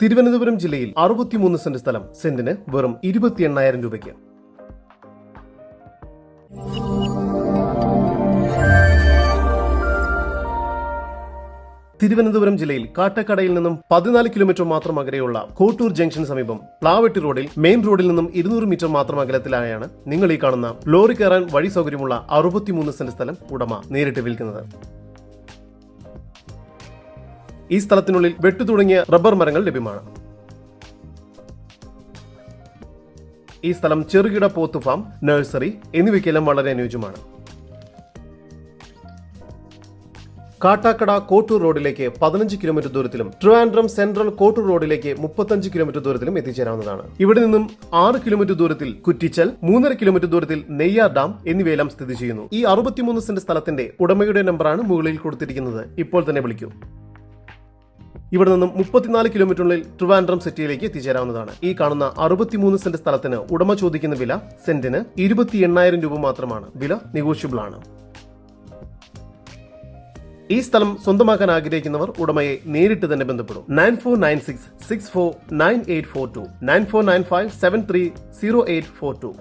തിരുവനന്തപുരം ജില്ലയിൽ അറുപത്തിമൂന്ന് സെന്റ് സ്ഥലം സെന്റിന് വെറും ഇരുപത്തി എണ്ണായിരം രൂപയ്ക്ക്. തിരുവനന്തപുരം ജില്ലയിൽ കാട്ടക്കടയിൽ നിന്നും പതിനാല് കിലോമീറ്റർ മാത്രം അകലെയുള്ള കോട്ടൂർ ജംഗ്ഷൻ സമീപം പ്ലാവെട്ടി റോഡിൽ മെയിൻ റോഡിൽ നിന്നും ഇരുന്നൂറ് മീറ്റർ മാത്രം അകലത്തിലായാണ് നിങ്ങൾ ഈ കാണുന്ന ലോറി കയറാൻ വഴി സൗകര്യമുള്ള അറുപത്തിമൂന്ന് സെന്റ് സ്ഥലം ഉടമ നേരിട്ട് വിൽക്കുന്നത്. ഈ സ്ഥലത്തിനുള്ളിൽ വെട്ടുതുടങ്ങിയ റബ്ബർ മരങ്ങൾ ലഭ്യമാണ്. ഈ സ്ഥലം ചെറുകിട പോത്ത് ഫാം നഴ്സറി എന്നിവയ്ക്കെല്ലാം വളരെ അനുയോജ്യമാണ്. കാട്ടാക്കട കോട്ടൂർ റോഡിലേക്ക് പതിനഞ്ച് കിലോമീറ്റർ ദൂരത്തിലും ട്രിവാൻഡ്രം സെൻട്രൽ കോട്ടൂർ റോഡിലേക്ക് മുപ്പത്തഞ്ച് കിലോമീറ്റർ ദൂരത്തിലും എത്തിച്ചേരാവുന്നതാണ്. ഇവിടെ നിന്നും ആറ് കിലോമീറ്റർ ദൂരത്തിൽ കുറ്റിച്ചൽ മൂന്നര കിലോമീറ്റർ ദൂരത്തിൽ നെയ്യാർ ഡാം എന്നിവയെല്ലാം സ്ഥിതി ചെയ്യുന്നു. ഈ അറുപത്തിമൂന്ന് സെന്റ് സ്ഥലത്തിന്റെ ഉടമയുടെ നമ്പറാണ് മുകളിൽ കൊടുത്തിരിക്കുന്നത്. ഇപ്പോൾ തന്നെ വിളിക്കൂ. ഇവിടെ നിന്നും മുപ്പത്തിനാല് കിലോമീറ്ററിനുള്ളിൽ ട്രിവാൻഡ്രം സിറ്റിയിലേക്ക് എത്തിച്ചേരാവുന്നതാണ്. ഈ കാണുന്ന അറുപത്തിമൂന്ന് സെന്റ് സ്ഥലത്തിന് ഉടമ ചോദിക്കുന്ന വില സെന്റിന് ഇരുപത്തി എണ്ണായിരം രൂപ മാത്രമാണ്. വില നെഗോഷ്യബിൾ ആണ്. ഈ സ്ഥലം സ്വന്തമാക്കാൻ ആഗ്രഹിക്കുന്നവർ ഉടമയെ നേരിട്ട് തന്നെ ബന്ധപ്പെടും. Nine four nine six six four nine eight four two nine four nine five seven three zero eight four two.